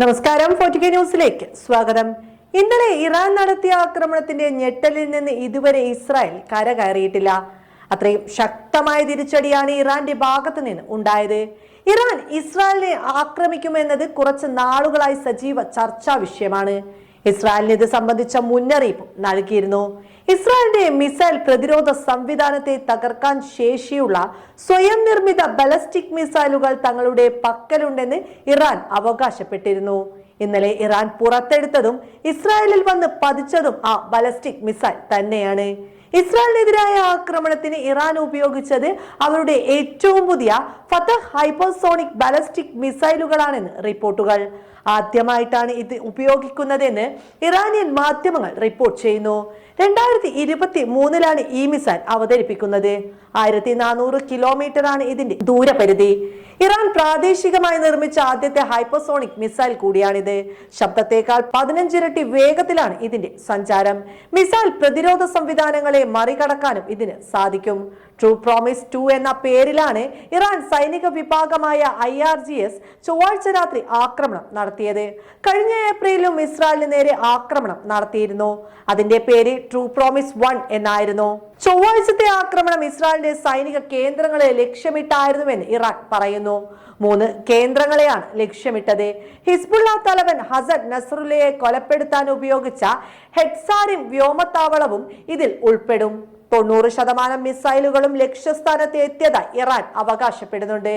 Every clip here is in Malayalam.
നമസ്കാരം ഫോർട്ടിക്ക ന്യൂസിലേക്ക് സ്വാഗതം. ഇന്നലെ ഇറാൻ നടത്തിയ ആക്രമണത്തിന്റെ ഞെട്ടലിൽ നിന്ന് ഇതുവരെ ഇസ്രായേൽ കരകയറിയിട്ടില്ല. അത്രയും ശക്തമായ തിരിച്ചടിയാണ് ഇറാന്റെ ഭാഗത്ത് നിന്ന് ഉണ്ടായത്. ഇറാൻ ഇസ്രായേലിനെ ആക്രമിക്കുമെന്നത് കുറച്ച് നാളുകളായി സജീവ ചർച്ചാ വിഷയമാണ്. ഇസ്രായേലിന് ഇത് സംബന്ധിച്ച മുന്നറിയിപ്പ് നൽകിയിരുന്നു. ഇസ്രായേലിന്റെ മിസൈൽ പ്രതിരോധ സംവിധാനത്തെ തകർക്കാൻ ശേഷിയുള്ള സ്വയം നിർമ്മിത ബലസ്റ്റിക് മിസൈലുകൾ തങ്ങളുടെ പക്കലുണ്ടെന്ന് ഇറാൻ അവകാശപ്പെട്ടിരുന്നു. ഇന്നലെ ഇറാൻ പുറത്തെടുത്തതും ഇസ്രായേലിൽ വന്ന് പതിച്ചതും ആ ബലസ്റ്റിക് മിസൈൽ തന്നെയാണ്. ഇസ്രായേലിനെതിരായ ആക്രമണത്തിന് ഇറാൻ ഉപയോഗിച്ചത് അവരുടെ ഏറ്റവും പുതിയ ഫതഹ് ഹൈപ്പോസോണിക് ബാലസ്റ്റിക് മിസൈലുകളാണെന്ന് റിപ്പോർട്ടുകൾ. ആദ്യമായിട്ടാണ് ഇത് ഉപയോഗിക്കുന്നതെന്ന് ഇറാനിയൻ മാധ്യമങ്ങൾ റിപ്പോർട്ട് ചെയ്യുന്നു. രണ്ടായിരത്തി ഇരുപത്തി മൂന്നിലാണ് ഈ മിസൈൽ അവതരിപ്പിക്കുന്നത്. ആയിരത്തി നാനൂറ് കിലോമീറ്റർ ആണ് ഇതിന്റെ ദൂരപരിധി. ഇറാൻ പ്രാദേശികമായി നിർമ്മിച്ച ആദ്യത്തെ ഹൈപ്പർസോണിക് മിസൈൽ കൂടിയാണിത്. ശബ്ദത്തേക്കാൾ പതിനഞ്ചിരട്ടി വേഗത്തിലാണ് ഇതിന്റെ സഞ്ചാരം. മിസൈൽ പ്രതിരോധ സംവിധാനങ്ങളെ മറികടക്കാനും ഇതിന് സാധിക്കും. ട്രൂ പ്രോമിസ് ടു എന്ന പേരിലാണ് ഇറാൻ സൈനിക വിഭാഗമായ ഐ ആർ ജി എസ് ചൊവ്വാഴ്ച രാത്രി ആക്രമണം നടത്തിയത്. കഴിഞ്ഞ ഏപ്രിലും ഇസ്രായേലിന് നേരെ ആക്രമണം നടത്തിയിരുന്നു. അതിന്റെ പേര് ട്രൂ പ്രോമിസ് വൺ എന്നായിരുന്നു. ചൊവ്വാഴ്ചത്തെ ആക്രമണം ഇസ്രായേലിന്റെ സൈനിക കേന്ദ്രങ്ങളെ ലക്ഷ്യമിട്ടായിരുന്നുവെന്ന് ഇറാൻ പറയുന്നു. മൂന്ന് കേന്ദ്രങ്ങളെയാണ് ലക്ഷ്യമിട്ടത്. ഹിസ്ബുള്ള തലവൻ ഹസൻ നസറുല്ലയെ കൊലപ്പെടുത്താൻ ഉപയോഗിച്ച ഹെഡ്സാരിം വ്യോമത്താവളവും ഇതിൽ ഉൾപ്പെടും. തൊണ്ണൂറ് ശതമാനം മിസൈലുകളും ലക്ഷ്യസ്ഥാനത്ത് എത്തിയതായി ഇറാൻ അവകാശപ്പെടുന്നുണ്ട്.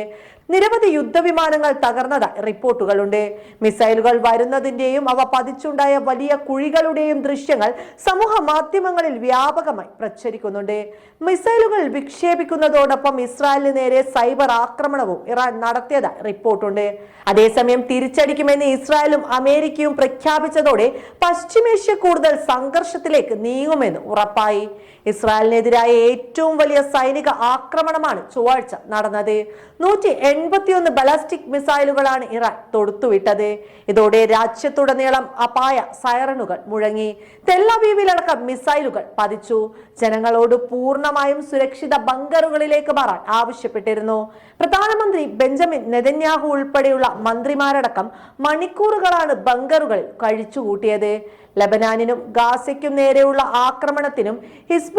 നിരവധി യുദ്ധവിമാനങ്ങൾ തകർന്നതായി റിപ്പോർട്ടുകളുണ്ട്. മിസൈലുകൾ വരുന്നതിന്റെയും അവ പതിച്ചുണ്ടായ വലിയ കുഴികളുടെയും ദൃശ്യങ്ങൾ സമൂഹ മാധ്യമങ്ങളിൽ വ്യാപകമായി പ്രചരിക്കുന്നുണ്ട്. മിസൈലുകൾ വിക്ഷേപിക്കുന്നതോടൊപ്പം ഇസ്രായേലിന് നേരെ സൈബർ ആക്രമണവും ഇറാൻ നടത്തിയതായി റിപ്പോർട്ടുണ്ട്. അതേസമയം തിരിച്ചടിക്കുമെന്ന് ഇസ്രായേലും അമേരിക്കയും പ്രഖ്യാപിച്ചതോടെ പശ്ചിമേഷ്യ കൂടുതൽ സംഘർഷത്തിലേക്ക് നീങ്ങുമെന്ന് ഉറപ്പായി. ഇസ്രായേലിനെതിരായ ഏറ്റവും വലിയ സൈനിക ആക്രമണമാണ് ചൊവ്വാഴ്ച നടന്നത്. നൂറ്റി എൺപത്തിയൊന്ന് ബലാസ്റ്റിക് മിസൈലുകളാണ് ഇറാൻ തൊടുത്തുവിട്ടത്. ഇതോടെ രാജ്യത്തുടനീളം അപായ സൈറണുകൾ മുഴങ്ങി. തെല്ലവീവിലടക്കം മിസൈലുകൾ പതിച്ചു. ജനങ്ങളോട് പൂർണമായും സുരക്ഷിത ബങ്കറുകളിലേക്ക് മാറാൻ ആവശ്യപ്പെട്ടിരുന്നു. പ്രധാനമന്ത്രി ബെഞ്ചമിൻ നെതന്യാഹു ഉൾപ്പെടെയുള്ള മന്ത്രിമാരടക്കം മണിക്കൂറുകളാണ് ബങ്കറുകളിൽ കഴിച്ചുകൂട്ടിയത്. ലബനാനിനും ഗാസയ്ക്കും നേരെയുള്ള ആക്രമണത്തിനും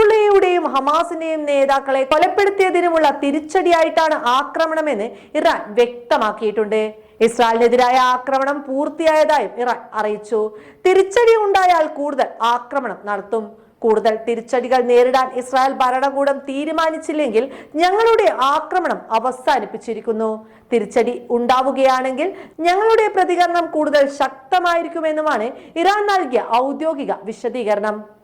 ഹിസ്ബുള്ളയുടെയും ഹമാസിന്റെയും നേതാക്കളെ കൊലപ്പെടുത്തിയതിനുമുള്ള തിരിച്ചടിയായിട്ടാണ് ആക്രമണമെന്ന് ഇറാൻ വ്യക്തമാക്കിയിട്ടുണ്ട്. ഇസ്രായേലിനെതിരായ ആക്രമണം പൂർത്തിയായതായും ഇറാൻ അറിയിച്ചു. തിരിച്ചടി ഉണ്ടായാൽ കൂടുതൽ ആക്രമണം നടത്തും. കൂടുതൽ തിരിച്ചടികൾ നേരിടാൻ ഇസ്രായേൽ ഭരണകൂടം തീരുമാനിച്ചില്ലെങ്കിൽ ഞങ്ങളുടെ ആക്രമണം അവസാനിപ്പിച്ചിരിക്കുന്നു. തിരിച്ചടി ഉണ്ടാവുകയാണെങ്കിൽ ഞങ്ങളുടെ പ്രതികരണം കൂടുതൽ ശക്തമായിരിക്കുമെന്നുമാണ് ഇറാൻ നൽകിയ ഔദ്യോഗിക വിശദീകരണം.